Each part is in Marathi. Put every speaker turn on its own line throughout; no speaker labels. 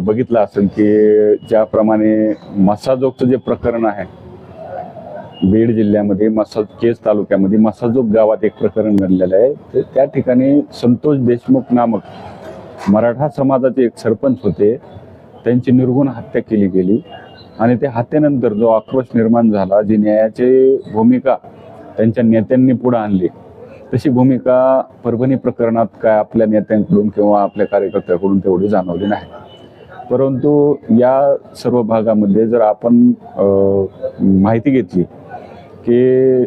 बघितलं असेल की ज्याप्रमाणे मसाजोगचं जे प्रकरण आहे बीड जिल्ह्यामध्ये मसा केज तालुक्यामध्ये मसाजोग गावात एक प्रकरण घडलेलं आहे. तर त्या ठिकाणी संतोष देशमुख नामक मराठा समाजाचे एक सरपंच होते. त्यांची निर्गुण हत्या केली गेली आणि त्या हत्येनंतर जो आक्रोश निर्माण झाला जी न्यायाची भूमिका त्यांच्या नेत्यांनी पुढे आणली तशी भूमिका परभणी प्रकरणात काय आपल्या नेत्यांकडून किंवा आपल्या कार्यकर्त्याकडून तेवढी जाणवली नाही. परंतु या सर्व भागामध्ये जर आपण माहिती घेतली की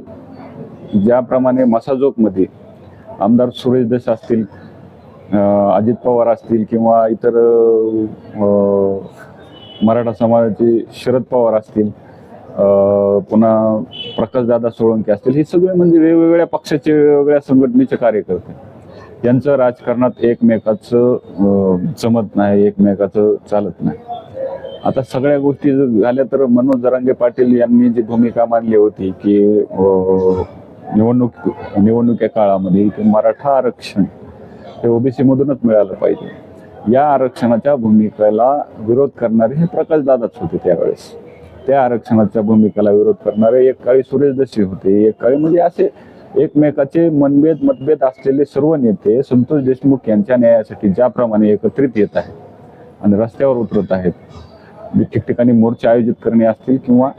ज्याप्रमाणे मसाजोकमध्ये आमदार सुरेश दस असतील अजित पवार असतील किंवा इतर मराठा समाजाचे शरद पवार असतील पुन्हा प्रकाशदादा सोळंके असतील हे सगळे म्हणजे वेगवेगळ्या पक्षाचे वेगवेगळ्या संघटनेचे कार्यकर्ते. यांचं राजकारणात एकमेकाचं जमत नाही एकमेकाचं चालत नाही. आता सगळ्या गोष्टी जर झाल्या तर मनोज जरांगे पाटील यांनी जी भूमिका मांडली होती की निवडणूक निवडणुकी काळामध्ये की मराठा आरक्षण हे ओबीसी मधूनच मिळालं पाहिजे. या आरक्षणाच्या भूमिकेला विरोध करणारे हे प्रकाशदादाच होते त्यावेळेस. त्या आरक्षणाच्या भूमिकेला विरोध करणारे एक काळी सुरेश दशी होते एक काळी म्हणजे असे एकमेकाचे मनभेद मतभेद असलेले सर्व नेते संतोष देशमुख यांच्या न्यायासाठी ज्याप्रमाणे एकत्रित येत आहेत आणि रस्त्यावर उतरत आहेत. ठिकठिकाणी मोर्चे आयोजित करणे असतील किंवा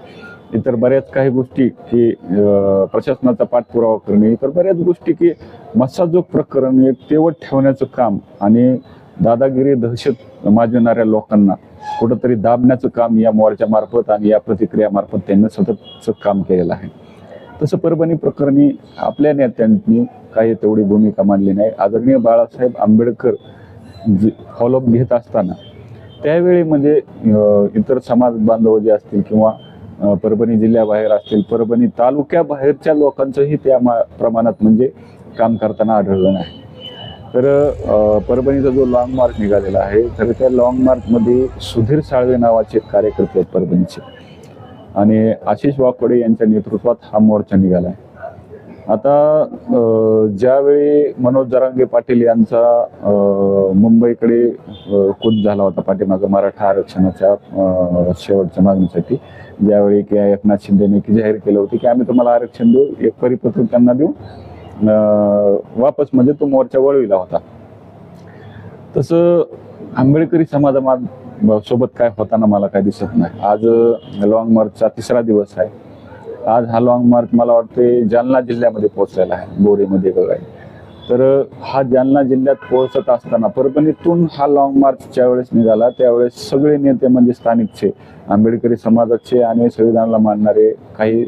इतर बऱ्याच काही गोष्टी की प्रशासनाचा पाठपुरावा करणे इतर बऱ्याच गोष्टी की मसाजोग प्रकरण एक तेवट ठेवण्याचं काम आणि दादागिरी दहशत माजवणाऱ्या लोकांना कुठंतरी दाबण्याचं काम या मोर्चामार्फत आणि या प्रतिक्रियामार्फत त्यांनी सततचं काम केलेलं आहे. तसं परभणी प्रकरणी आपल्या नेत्यांनी काही तेवढी भूमिका मांडली नाही. आदरणीय बाळासाहेब आंबेडकर फॉलोअप घेत असताना त्यावेळी म्हणजे इतर समाज बांधव जे असतील किंवा परभणी जिल्ह्याबाहेर असतील परभणी तालुक्याबाहेरच्या लोकांचंही त्या मा- प्रमाणात म्हणजे काम करताना आढळलं नाही. तर परभणीचा जो लॉंग मार्च निघालेला आहे तर त्या लॉंग मार्चमध्ये सुधीर साळवे नावाचे कार्यकर्ते आहेत परभणीचे. आणि आशिष वाकोडे यांच्या नेतृत्वात हा मोर्चा निघाला आहे आता ज्यावेळी मनोज जरांगे पाटील यांचा मुंबईकडे कूद झाला होता पाठीमागं मराठा आरक्षणाच्या शेवटच्या मागणीसाठी ज्यावेळी की एकनाथ शिंदेने की जाहीर केलं होतं की आम्ही तुम्हाला आरक्षण देऊ एक परिपत्रक त्यांना देऊ वापस म्हणजे तो मोर्चा वळविला होता. तसं आंबेडकरी समाजा सोबत काय होताना मला काय दिसत नाही. आज लॉंग मार्चचा तिसरा दिवस आहे. आज हा लॉंग मार्च मला वाटते जालना जिल्ह्यामध्ये पोहोचलेला आहे बोरीमध्ये बघाय तर हा जालना जिल्ह्यात पोहोचत असताना परभणीतून हा लॉंग मार्च ज्यावेळेस निघाला त्यावेळेस सगळे नेते म्हणजे स्थानिकचे आंबेडकरी समाजाचे आणि संविधानाला मानणारे काही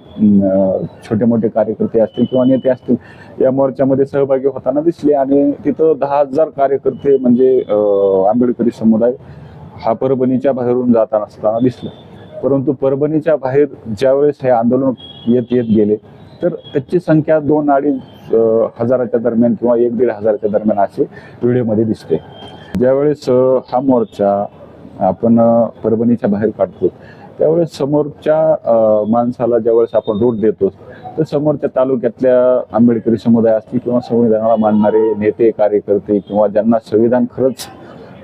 छोटे मोठे कार्यकर्ते असतील किंवा नेते असतील या मोर्चामध्ये सहभागी होताना दिसले. आणि तिथं दहा हजार कार्यकर्ते म्हणजे आंबेडकरी समुदाय हा परभणीच्या बाहेरून जाताना असताना दिसला. परंतु परभणीच्या बाहेर ज्यावेळेस हे आंदोलन येत येत गेले तर त्याची संख्या दोन अडीच हजाराच्या दरम्यान किंवा एक दीड हजाराच्या दरम्यान असे व्हिडिओमध्ये दिसते. ज्यावेळेस हा मोर्चा आपण परभणीच्या बाहेर काढतो त्यावेळेस समोरच्या माणसाला ज्यावेळेस आपण रोड देतो तर समोरच्या तालुक्यातल्या आंबेडकरी समुदाय असतील किंवा संविधानाला मानणारे नेते कार्यकर्ते किंवा ज्यांना संविधान खरंच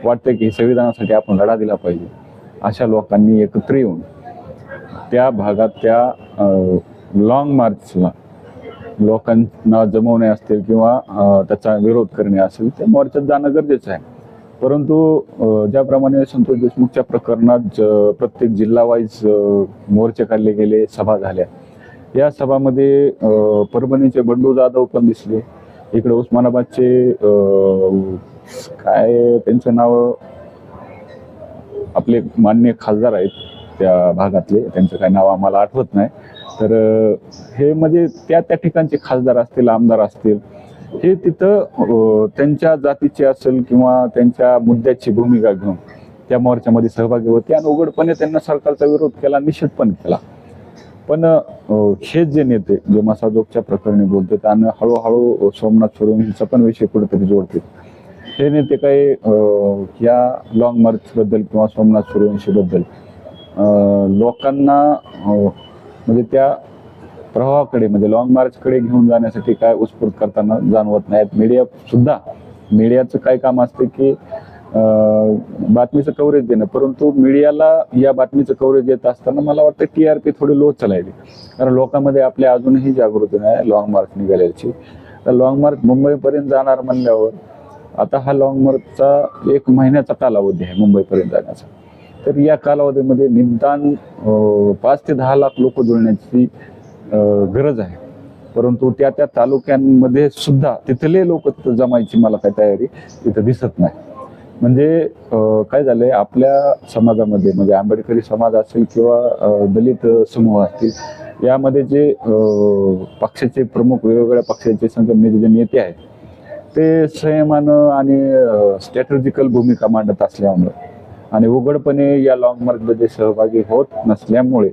वाटतं की संविधानासाठी आपण लढा दिला पाहिजे. अशा लोकांनी एकत्र येऊन त्या भागात त्या लॉंग मार्चला लोकांना जमवणे असतील किंवा त्याचा विरोध करणे असेल त्या मोर्चात जाणं गरजेचं आहे. परंतु ज्याप्रमाणे संतोष देशमुखच्या प्रकरणात ज- प्रत्येक जिल्हावाईज मोर्चे काढले गेले सभा झाल्या. या सभामध्ये परभणीचे बंडू जाधव पण दिसले. इकडे उस्मानाबादचे काय त्यांचं नाव आपले मान्य खासदार आहेत त्या भागातले त्यांचं काही नाव आम्हाला आठवत नाही. तर हे म्हणजे त्या त्या ठिकाणचे खासदार असतील आमदार असतील हे तिथं त्यांच्या जातीचे असेल किंवा त्यांच्या मुद्द्याची भूमिका घेऊन त्या मोर्चामध्ये सहभागी होते आणि उघडपणे त्यांना सरकारचा विरोध केला निषेध पण केला. पण हे जे नेते जे मसाजोगच्या प्रकरणी बोलतात आणि हळूहळू सोमनाथ सुरवणीचा पण विषय कुठेतरी जोडतात हे नेते काही या लॉंग मार्च बद्दल किंवा सोमनाथ सूर्यवंशीबद्दल लोकांना म्हणजे त्या प्रवाहाकडे म्हणजे लॉंग मार्चकडे घेऊन जाण्यासाठी काय उत्स्फूर्त करताना जाणवत नाहीत. मीडिया सुद्धा मीडियाचं काय काम असतं की बातमीचं कव्हरेज देणं. परंतु मीडियाला या बातमीचं कव्हरेज देत असताना मला वाटतं टी आर पी थोडी लो चालायली. कारण लोकांमध्ये आपल्या अजूनही जागृती नाही लॉंग मार्च निघाल्याची. तर लॉंग मार्च मुंबईपर्यंत जाणार म्हणल्यावर आता हा लॉंग मार्चचा एक महिन्याचा कालावधी आहे मुंबईपर्यंत जाण्याचा. तर या कालावधीमध्ये निदान पाच ते दहा लाख लोक जुळण्याची गरज आहे. परंतु त्या त्या तालुक्यांमध्ये सुद्धा तिथले लोक जमायची मला काही तयारी तिथं दिसत नाही. म्हणजे काय झालंय आपल्या समाजामध्ये म्हणजे आंबेडकरी समाज असेल किंवा दलित समूह असतील यामध्ये जे पक्षाचे प्रमुख वेगवेगळ्या पक्षाचे संघटनेचे जे नेते आहेत ते संयमानं आणि स्ट्रॅटर्जिकल भूमिका मांडत असल्यामुळे आणि उघडपणे या लॉंग मार्चमध्ये सहभागी होत नसल्यामुळे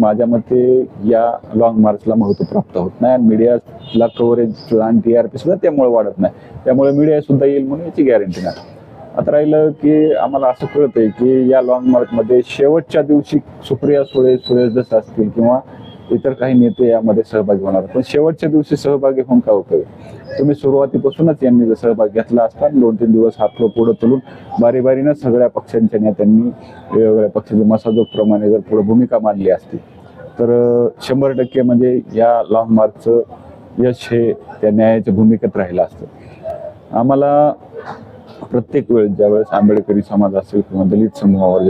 माझ्या मते या लॉंग मार्चला महत्त्व प्राप्त होत नाही आणि मीडियाला कव्हरेज आणि टी आर पी सुद्धा त्यामुळे वाढत नाही. त्यामुळे मीडिया सुद्धा येईल म्हणून याची गॅरंटी नाही. आता राहिलं की आम्हाला असं कळतंय की या लॉंग मार्चमध्ये शेवटच्या दिवशी सुप्रिया सुळे सुरेश दस असतील किंवा इतर काही नेते यामध्ये सहभागी होणार पण शेवटच्या दिवशी सहभागी होऊन का उपयोग तुम्ही सुरुवातीपासूनच यांनी जर सहभाग घेतला असता दोन तीन दिवस हात पुढे तुलून बारी बारीनं सगळ्या पक्षांच्या नेत्यांनी वेगवेगळ्या पक्षाचे मसाजोगप्रमाणे जर पुढे भूमिका मांडली असती तर शंभर टक्के म्हणजे या लॉंग मार्चचं यश हे त्या न्यायाच्या भूमिकेत राहिलं असतं. आम्हाला प्रत्येक वेळेस ज्यावेळेस आंबेडकरी समाज असेल किंवा दलित समूहावर